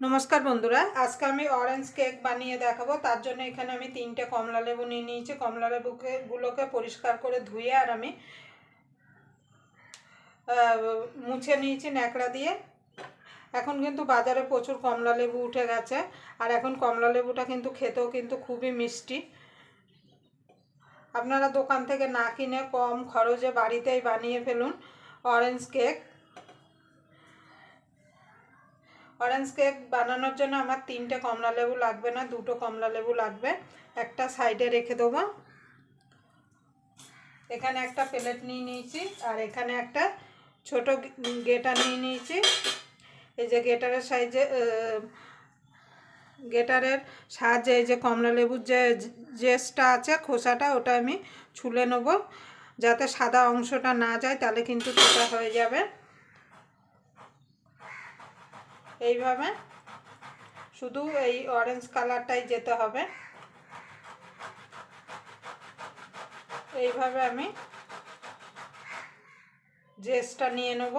নমস্কার বন্ধুরা, আজকে আমি অরেঞ্জ কেক বানিয়ে দেখাবো। তার জন্য এখানে আমি তিনটে কমলা লেবু নিয়ে নিয়েছি। কমলা লেবুকে, গুলোকে পরিষ্কার করে ধুয়ে আর আমি মুছে নিয়েছি ন্যাকড়া দিয়ে। এখন কিন্তু বাজারে প্রচুর কমলা লেবু উঠে গেছে। আর এখন কমলা লেবুটা কিন্তু খেতেও কিন্তু খুবই মিষ্টি। আপনারা দোকান থেকে না কিনে কম খরচে বাড়িতেই বানিয়ে ফেলুন অরেঞ্জ কেক অরেঞ্জ কেক বানানোর জন্য আমার তিনটে কমলা লেবু লাগবে না, দুটো কমলা লেবু লাগবে। একটা সাইডে রেখে দেবো। এখানে একটা প্লেট নিয়ে নিয়েছি, আর এখানে একটা ছোট গেটার নিয়ে নিয়েছি। এই যে গেটারের সাইজে গেটারের সাহায্যে এই যে কমলা লেবুর যে, জেসটা আছে, খোসাটা, ওটা আমি ছুলে নেব। যাতে সাদা অংশটা না যায়, তাহলে কিন্তু সেটা হয়ে যাবে। এইভাবে। শুধু এই অরেঞ্জ কালারটাই যেতে হবে। এইভাবে আমি জেসটা নিয়ে নেব।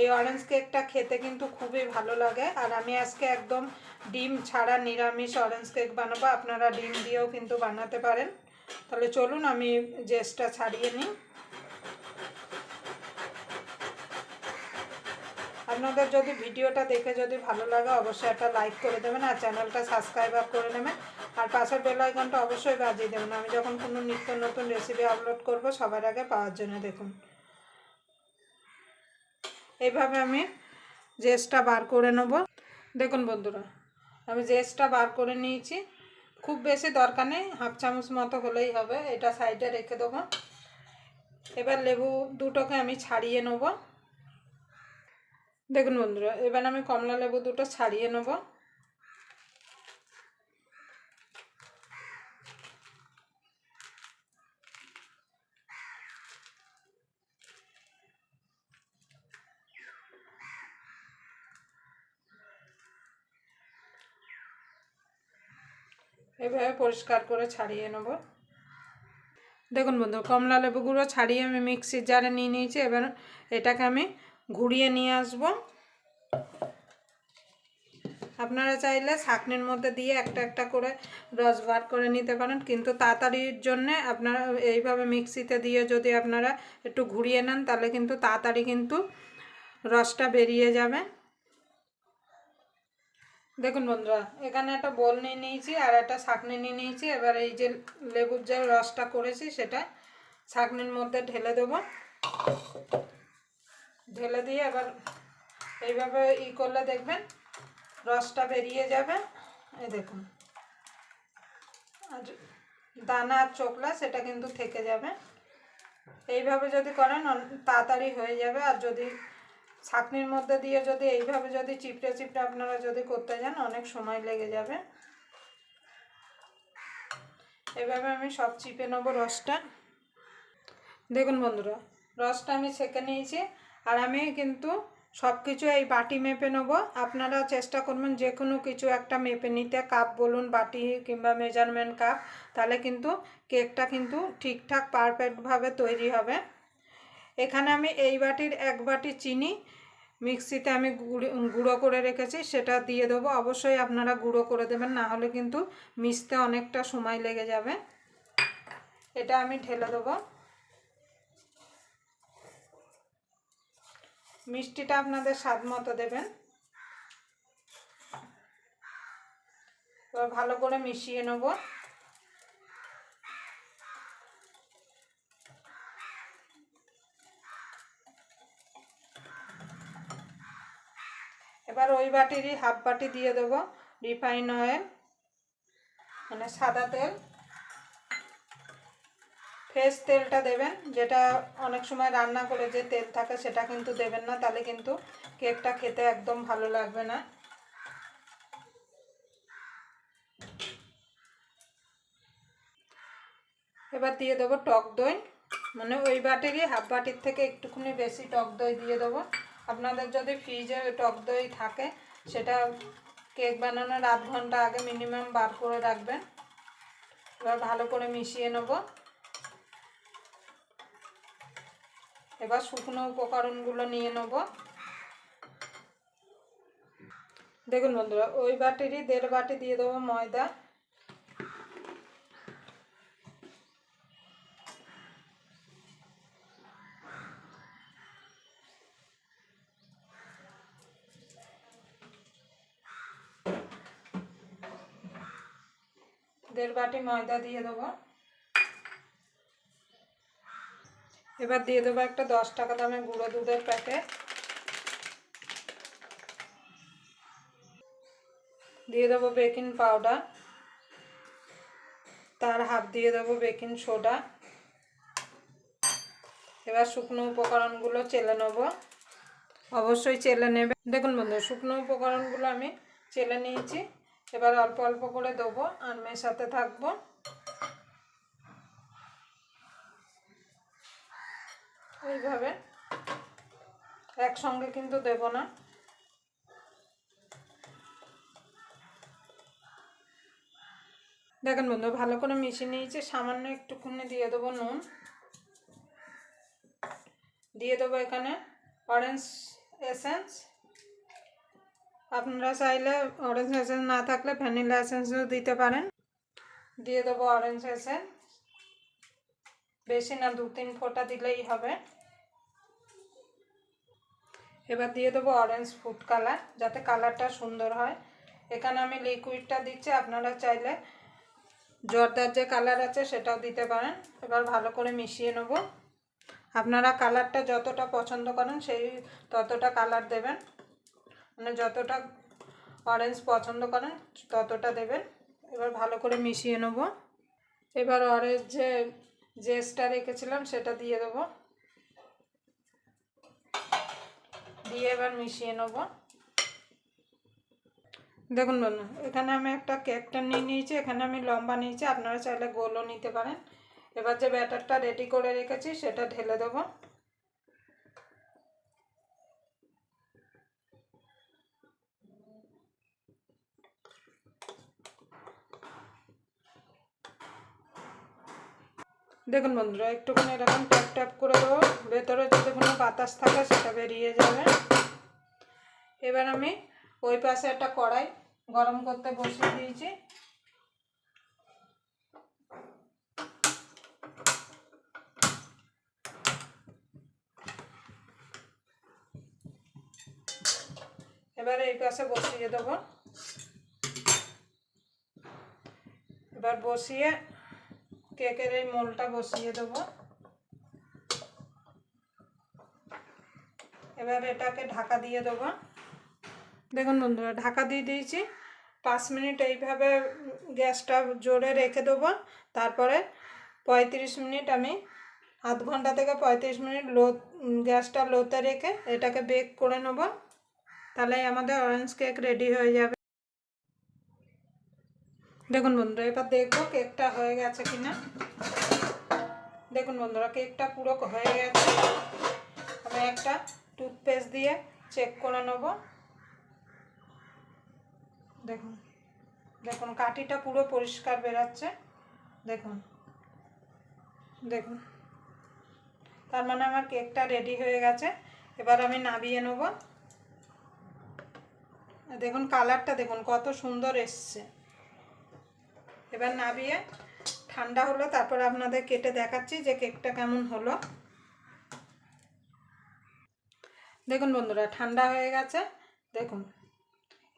এই অরেঞ্জ কেকটা খেতে কিন্তু খুবই ভালো লাগে। আর আমি আজকে একদম ডিম ছাড়া নিরামিষ অরেঞ্জ কেক বানাবো। আপনারা ডিম দিয়েও কিন্তু বানাতে পারেন। তাহলে চলুন আমি জেসটা ছাড়িয়ে নিই। আপনাদের যদি ভিডিওটা দেখে যদি ভালো লাগে, অবশ্যই একটা লাইক করে দেবেন আর চ্যানেলটা সাবস্ক্রাইব করে নেবেন। আর পাশের বেল আইকনটা অবশ্যই বাজিয়ে দেবেন। আমি যখন কোনো নিত্য নতুন রেসিপি আপলোড করব, সবার আগে পাওয়ার জন্য দেখুন। এইভাবে আমি জেসটা বার করে নেব। দেখুন বন্ধুরা, আমি জেসটা বার করে নিয়েছি। খুব বেশি দরকার নেই, হাফ চামচ মতো হলেই হবে। এটা সাইডে রেখে দেবো। এবার লেবু দুটোকে আমি ছাড়িয়ে নেব। দেখুন বন্ধুরা, এবার আমি কমলা লেবু দুটো ছাড়িয়ে নেব। এভাবে পরিষ্কার করে ছাড়িয়ে নেব। দেখুন বন্ধু কমলা লেবুগুলো ছাড়িয়ে আমি মিক্সির জারে নিয়ে নিয়েছি, এবার এটাকে আমি ঘুরিয়ে নিয়ে আসব। আপনারা চাইলে ছাকনির মধ্যে দিয়ে একটা একটা করে রস বার করে নিতে পারেন, কিন্তু তাড়াতাড়ির জন্যে আপনারা এইভাবে মিক্সিতে দিয়ে যদি আপনারা একটু ঘুরিয়ে নেন, তাহলে কিন্তু তাড়াতাড়ি কিন্তু রসটা বেরিয়ে যাবে। দেখুন বন্ধুরা, এখানে একটা বোল নিয়ে নিয়েছি আর একটা ছাকনি নিয়ে নিয়েছি। এবার এই যে লেবুর যে রসটা করেছি, সেটা ছাকনির মধ্যে ঢেলে দেবো। ঢেলে দিয়ে এবার এইভাবে ই করলে দেখবেন রসটা বেরিয়ে যাবে। এই দেখুন। আর দানা আর চোখলা সেটা কিন্তু থেকে যাবে। এইভাবে যদি করেন তাড়াতাড়ি হয়ে যাবে। আর যদি ছাকনির মধ্যে দিয়ে যদি এইভাবে যদি চিপড়ে চিপড়ে আপনারা যদি করতে যান, অনেক সময় লেগে যাবে। এভাবে আমি সব চিপে নেব রসটা। দেখুন বন্ধুরা, রসটা আমি ছেঁকে নিয়েছি। আর আমি কিন্তু সব কিছু এই বাটি মেপে নেব। আপনারা চেষ্টা করবেন যে কোনো কিছু একটা মেপে নিতে। কাপ বলুন, বাটি কিংবা মেজারমেন্ট কাপ তাহলে কিন্তু কেকটা কিন্তু ঠিকঠাক পারফেক্টভাবে তৈরি হবে। এখানে আমি এই বাটির এক বাটি চিনি মিক্সিতে আমি গুঁড়ো করে রেখেছি, সেটা দিয়ে দেবো। অবশ্যই আপনারা গুঁড়ো করে দেবেন, না হলে কিন্তু মিশতে অনেকটা সময় লেগে যাবে। এটা আমি ঢেলে দেবো। মিষ্টিটা আপনাদের স্বাদ মতো দেবেন। ভালো করে মিশিয়ে নেব। এবার ওই বাটিরই হাফ বাটি দিয়ে দেবো রিফাইন অয়েল মানে সাদা তেল। ফ্রেশ তেলটা দেবেন, যেটা অনেক সময় রান্না করে যে তেল থাকে সেটা কিন্তু দেবেন না, তাহলে কিন্তু কেকটা খেতে একদম ভালো লাগবে না। এবার দিয়ে দেবো টক দই মানে ওই বাটিরই হাফ বাটির থেকে একটুখানি বেশি টক দই দিয়ে দেবো। আপনাদের যদি ফ্রিজে টক দই থাকে, সেটা কেক বানানোর আধ ঘণ্টা আগে মিনিমাম বার করে রাখবেন। এবার ভালো করে মিশিয়ে নেব। এবার শুকনো উপকরণগুলো নিয়ে নেব। দেখুন বন্ধুরা, ওই বাটিরই দেড় বাটি দিয়ে দেবো ময়দা। দেড় বাটি ময়দা দিয়ে দেবো। এবার দিয়ে দেবো একটা দশ টাকা দামের গুঁড়ো দুধের প্যাকেট। দিয়ে দেবো বেকিং পাউডার। তার হাফ দিয়ে দেবো বেকিং সোডা। এবার শুকনো উপকরণগুলো চেলে নেব। অবশ্যই চেলে নেবে। দেখুন বন্ধু শুকনো উপকরণগুলো আমি চেলে নিয়েছি। এবার অল্প অল্প করে দেবো আর মেশাতে থাকব। এইভাবে। একসঙ্গে কিন্তু দেব না। দেখেন বন্ধু, ভালো করে মিশিয়ে নিয়েছি, সামান্য একটুখানি দিয়ে দেবো নুন। দিয়ে দেবো এখানে অরেঞ্জ এসেন্স আপনারা চাইলে অরেঞ্জ এসেন্স না থাকলে ভ্যানিলা এসেন্সও দিতে পারেন। দিয়ে দেবো অরেঞ্জ এসেন্স বেশি না দু তিন ফোঁটা দিলেই হবে। এবার দিয়ে দেবো অরেঞ্জ ফুড কালার যাতে কালারটা সুন্দর হয়। এখানে আমি লিকুইডটা দিচ্ছি, আপনারা চাইলে জর্দার যে কালার আছে সেটাও দিতে পারেন। এবার ভালো করে মিশিয়ে নেব। আপনারা কালারটা যতটা পছন্দ করেন, সেই ততটা কালার দেবেন। মানে যতটা অরেঞ্জ পছন্দ করেন, ততটা দেবেন। এবার ভালো করে মিশিয়ে নেব। এবার অরেঞ্জ যে জেসটা রেখেছিলাম, সেটা দিয়ে দেবো। দিয়ে এবার মিশিয়ে নেব। দেখুন বন্ধু, এখানে আমি একটা কেকটা নিয়ে নিয়েছি, এখানে আমি লম্বা নিয়েছি, আপনারা চাইলে গোলও নিতে পারেন। এবার যে ব্যাটারটা রেডি করে রেখেছি, সেটা ঢেলে দেবো। দেখুন বন্ধুরা, একটুখানি এরকম ট্যাপ ট্যাপ করে দেবো ভেতরে যদি কোনো বাতাস থাকে, সেটা বেরিয়ে যাবে। এবার আমি ওই পাশে একটা কড়াই গরম করতে বসিয়ে দিয়েছি। এবার এই পাশে বসিয়ে দেবো। এবার বসিয়ে কেকের এই মোলটা বসিয়ে দেবো। এবার এটাকে ঢাকা দিয়ে দেবো। দেখুন বন্ধুরা, ঢাকা দিয়ে দিয়েছি। পাঁচ মিনিট এইভাবে গ্যাসটা জোরে রেখে দেবো। তারপরে পঁয়ত্রিশ মিনিট আমি আধ ঘণ্টা থেকে পঁয়ত্রিশ মিনিট লো, গ্যাসটা লোতে রেখে এটাকে বেক করে নেব। তাহলে আমাদের অরেঞ্জ কেক রেডি হয়ে যাবে। দেখুন বন্ধুরা, এবার দেখব কেকটা হয়ে গেছে কিনা। দেখুন বন্ধুরা, কেকটা পুরো হয়ে গেছে। আমি একটা টুথপেস্ট দিয়ে চেক করে নেব। দেখুন দেখুন, কাঠিটা পুরো পরিষ্কার বেরাচ্ছে। দেখুন দেখুন। তার মানে আমার কেকটা রেডি হয়ে গেছে। এবার আমি নাবিয়ে নেব। দেখুন কালারটা দেখুন, কত সুন্দর এসছে। এবার নাবিয়ে ঠান্ডা হলো, তারপর আপনাদের কেটে দেখাচ্ছি যে কেকটা কেমন হলো। দেখুন বন্ধুরা, ঠান্ডা হয়ে গেছে। দেখুন,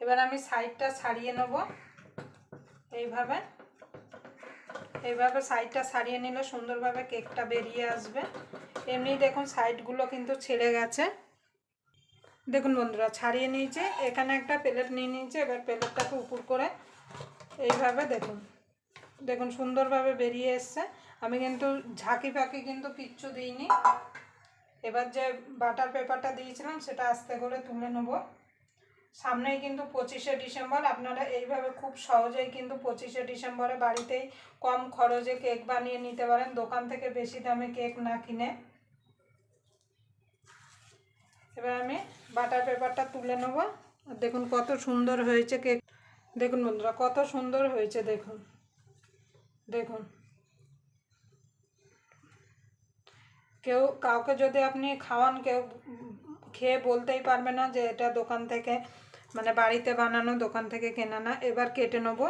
এবার আমি সাইডটা ছাড়িয়ে নেব এইভাবে। এইভাবে সাইডটা ছাড়িয়ে নিলে সুন্দরভাবে কেকটা বেরিয়ে আসবে। এমনি দেখুন, সাইডগুলো কিন্তু ছেড়ে গেছে। দেখুন বন্ধুরা, ছাড়িয়ে নিয়েছে। এখানে একটা প্লেট নিয়ে নিয়েছে, এবার প্লেটটাকে উপর করে এইভাবে দেখুন। দেখুন, সুন্দরভাবে বেরিয়ে এসছে। আমি কিন্তু ঝাঁকি ফাঁকি কিন্তু কিচ্ছু দিইনি। এবার যে বাটার পেপারটা দিয়েছিলাম, সেটা আস্তে করে তুলে নেব। সামনেই কিন্তু পঁচিশে ডিসেম্বর। আপনারা এইভাবে খুব সহজেই কিন্তু পঁচিশে ডিসেম্বরে বাড়িতেই কম খরচে কেক বানিয়ে নিতে পারেন। দোকান থেকে বেশি দামে কেক না কিনে। এবার আমি বাটার পেপারটা তুলে নেব। দেখুন, কত সুন্দর হয়েছে কেক। দেখুন বন্ধুরা, কত সুন্দর হয়েছে, দেখুন। দেখুন। কেউ কাউকে যদি আপনি খাওয়ান, কেউ খেয়ে বলতেই পারবে না যে এটা দোকান থেকে মানে বাড়িতে বানানো, দোকান থেকে কেনা না। এবার কেটে নেব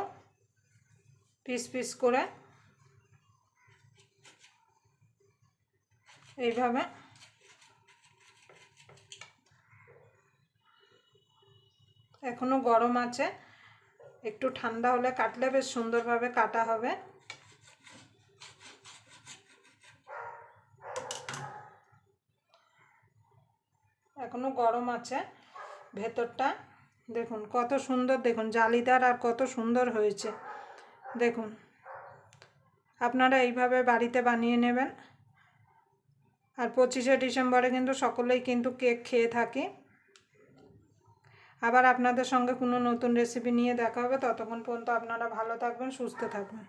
পিস পিস করে। এইভাবে। এখনও গরম আছে। একটু ঠান্ডা হলে কাটলে বেশ সুন্দরভাবে কাটা হবে। এখনও গরম আছে। ভেতরটা দেখুন, কত সুন্দর, দেখুন, জালিদার আর কত সুন্দর হয়েছে। দেখুন, আপনারা এইভাবে বাড়িতে বানিয়ে নেবেন। আর পঁচিশে ডিসেম্বরে কিন্তু সকলেই কিন্তু কেক খেয়ে থাকি। আবার আপনাদের সঙ্গে কোনো নতুন রেসিপি নিয়ে দেখা হবে। ততক্ষণ পর্যন্ত আপনারা ভালো থাকবেন, সুস্থ থাকবেন।